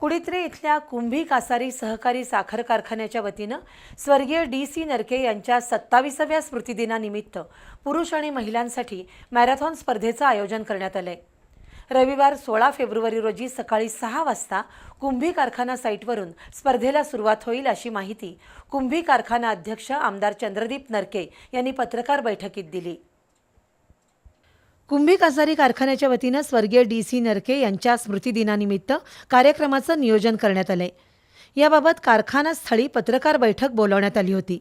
कुडित्रे इथल्या कुंभी कासारी सहकारी साखर कारखान्याच्या वतीनं स्वर्गीय डी सी नरके यांच्या सत्ताविसाव्या स्मृतिदिनानिमित्त पुरुष आणि महिलांसाठी मॅरेथॉन स्पर्धेचं आयोजन करण्यात आलंय. रविवार सोळा फेब्रुवारी रोजी सकाळी सहा वाजता कुंभी कारखाना साईटवरून स्पर्धेला सुरुवात होईल अशी माहिती कुंभी कारखाना अध्यक्ष आमदार चंद्रदीप नरके यांनी पत्रकार बैठकीत दिली. कुंभी कासारी कारखान्याच्या वतीनं स्वर्गीय डी सी नरके यांच्या स्मृतिदिनानिमित्त कार्यक्रमाचं नियोजन करण्यात आलंय. याबाबत कारखानास्थळी पत्रकार बैठक बोलावण्यात आली होती.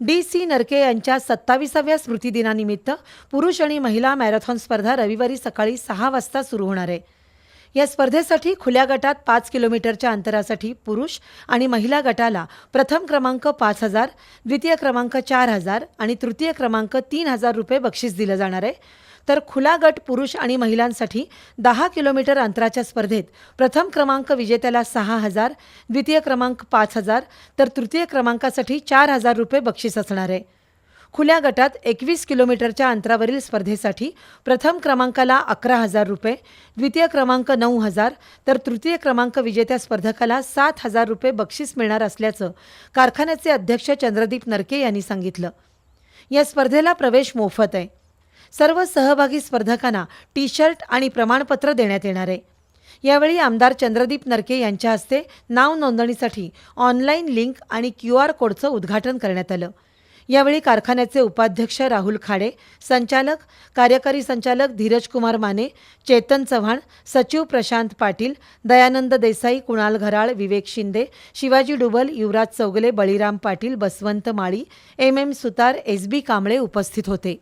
डी सी नरके यांच्या सत्ताविसाव्या स्मृतिदिनानिमित्त पुरुष आणि महिला मॅरेथॉन स्पर्धा रविवारी सकाळी सहा वाजता सुरू होणार आहे. या स्पर्धेसाठी खुल्या गटात पाच किलोमीटरच्या अंतरासाठी पुरुष आणि महिला गटाला प्रथम क्रमांक पाच हजार द्वितीय क्रमांक चार हजार आणि तृतीय क्रमांक तीन हजार रुपये बक्षीस दिलं जाणार आहे. तर खुला गट पुरुष आणि महिलांसाठी दहा किलोमीटर अंतराच्या स्पर्धेत प्रथम क्रमांक विजेत्याला सहा हजार द्वितीय क्रमांक पाच हजार तर तृतीय क्रमांकासाठी चार हजार रुपये बक्षीस असणार आहे. खुल्या गटात एकवीस किलोमीटरच्या अंतरावरील स्पर्धेसाठी प्रथम क्रमांकाला अकरा हजार रुपये द्वितीय क्रमांक नऊ हजार तर तृतीय क्रमांक विजेत्या स्पर्धकाला सात हजार रुपये बक्षीस मिळणार असल्याचं कारखान्याचे अध्यक्ष चंद्रदीप नरके यांनी सांगितलं. या स्पर्धेला प्रवेश मोफत आहे. सर्व सहभागी स्पर्धकांना टी शर्ट आणि प्रमाणपत्र देण्यात येणार आहे. यावेळी आमदार चंद्रदीप नरके यांच्या हस्ते नाव नोंदणीसाठी ऑनलाईन लिंक आणि क्यू आर कोडचं उद्घाटन करण्यात आलं. यावेळी कारखान्याचे उपाध्यक्ष राहुल खाडे संचालक कार्यकारी संचालक धीरज कुमार माने चेतन चव्हाण सचिव Prashant Patil Dayanand Desai Kunal Gharal Vivek Shinde Shivaji Dubal Yuvraj Chougule Baliram Patil Basavant Mali M M Sutar S B Kamble उपस्थित होते.